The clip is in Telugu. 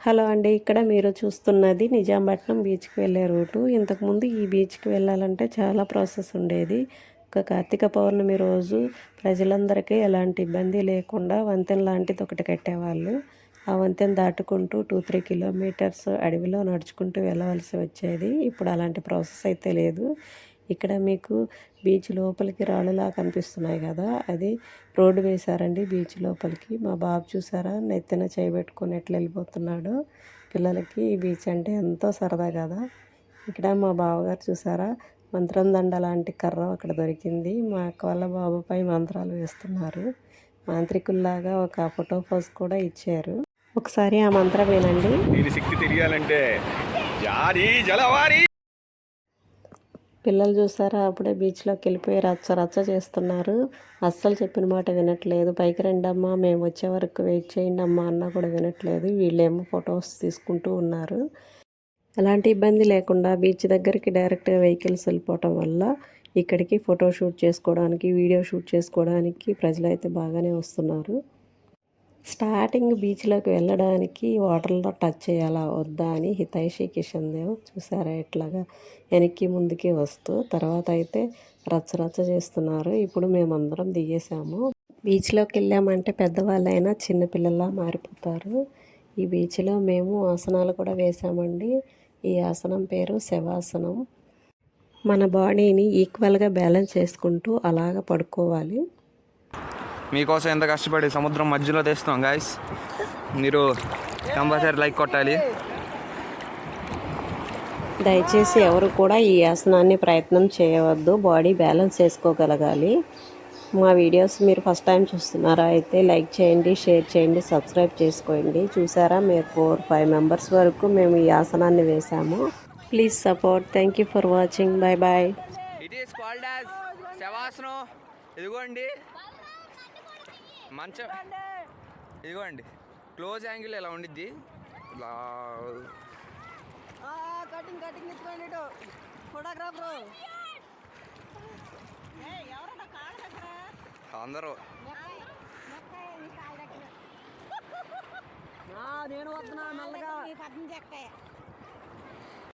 హలో అండి ఇక్కడ మీరు చూస్తున్నది నిజాంపట్నం బీచ్కి వెళ్ళే రూటు. ఇంతకుముందు ఈ బీచ్కి వెళ్ళాలంటే చాలా ప్రాసెస్ ఉండేది. ఒక కార్తీక పౌర్ణమి రోజు ప్రజలందరికీ ఎలాంటి ఇబ్బంది లేకుండా వంతెన లాంటిది ఒకటి కట్టేవాళ్ళు. ఆ వంతెన దాటుకుంటూ టూ త్రీ కిలోమీటర్స్ అడవిలో నడుచుకుంటూ వెళ్ళవలసి వచ్చేది. ఇప్పుడు అలాంటి ప్రాసెస్ అయితే లేదు. ఇక్కడ మీకు బీచ్ లోపలికి రాళ్ళులా కనిపిస్తున్నాయి కదా. అది రోడ్డు వేశారండి బీచ్ లోపలికి. మా బాబు చూసారా? నెత్తిన చేయబెట్టుకుని ఎట్లా వెళ్ళిపోతున్నాడు. పిల్లలకి ఈ బీచ్ అంటే ఎంతో సరదా కదా. ఇక్కడ మా బావగారు చూసారా? మంత్రం దండ లాంటి కర్ర అక్కడ దొరికింది. మా అక్క వాళ్ళ బాబుపై మంత్రాలు వేస్తున్నారు. మాంత్రికుల్లాగా ఒక ఫోటో పోజ్ కూడా ఇచ్చారు. ఒకసారి ఆ మంత్రం ఏనండి శక్తి తెలియాలంటే జారీ జలవారి. పిల్లలు చూసారా? అప్పుడే బీచ్లోకి వెళ్ళిపోయి రచ్చ రచ్చ చేస్తున్నారు. అస్సలు చెప్పిన మాట వినట్లేదు. పైకి రండమ్మా మేము వచ్చే వరకు వెయిట్ చేయండి అమ్మా అన్న కూడా వినట్లేదు. వీళ్ళేమో ఫొటోస్ తీసుకుంటూ ఉన్నారు. ఎలాంటి ఇబ్బంది లేకుండా బీచ్ దగ్గరికి డైరెక్ట్గా వెహికల్స్ వెళ్ళిపోవటం వల్ల ఇక్కడికి ఫోటో షూట్ చేసుకోవడానికి వీడియో షూట్ చేసుకోవడానికి ప్రజలైతే బాగానే వస్తున్నారు. స్టార్టింగ్ బీచ్లోకి వెళ్ళడానికి వాటర్లో టచ్ చేయాలా వద్దా అని హితైషి కిషన్ దేవ్ చూసారా ఎట్లాగా వెనక్కి ముందుకి వస్తూ. తర్వాత అయితే రచ్చరచ్చ చేస్తున్నారు. ఇప్పుడు మేమందరం దిగేసాము బీచ్లోకి వెళ్ళామంటే పెద్దవాళ్ళైనా చిన్నపిల్లల్లా మారిపోతారు. ఈ బీచ్లో మేము ఆసనాలు కూడా వేసామండి ఈ ఆసనం పేరు శవాసనం. మన బాడీని ఈక్వల్గా బ్యాలెన్స్ చేసుకుంటూ అలాగ పడుకోవాలి. మీకోసం ఎంత కష్టపడి సముద్రం మధ్యలో తెస్తాం గాయస్ మీరు కంపల్సరీ లైక్ కొట్టాలి. దయచేసి ఎవరు కూడా ఈ ఆసనాన్ని ప్రయత్నం చేయవద్దు. బాడీ బ్యాలెన్స్ చేసుకోగలగాలి. మా వీడియోస్ మీరు ఫస్ట్ టైం చూస్తున్నారా అయితే లైక్ చేయండి షేర్ చేయండి సబ్స్క్రైబ్ చేసుకోండి. చూసారా మీరు ఫోర్ ఫైవ్ మెంబర్స్ వరకు మేము ఈ ఆసనాన్ని వేసాము please support. Thank you for watching. Bye bye it is called as శవాసనం. ఇదిగోండి. మంచం. ఇదిగోండి క్లోజ్ యాంగిల్ ఎలా ఉండిద్ది? ఇలా కటింగ్ కటింగ్ ఇచ్చుకోండి ఇటు. ఫోటోగ్రాఫరు. అందరూ. నేను వస్తున్నా మెల్లగా.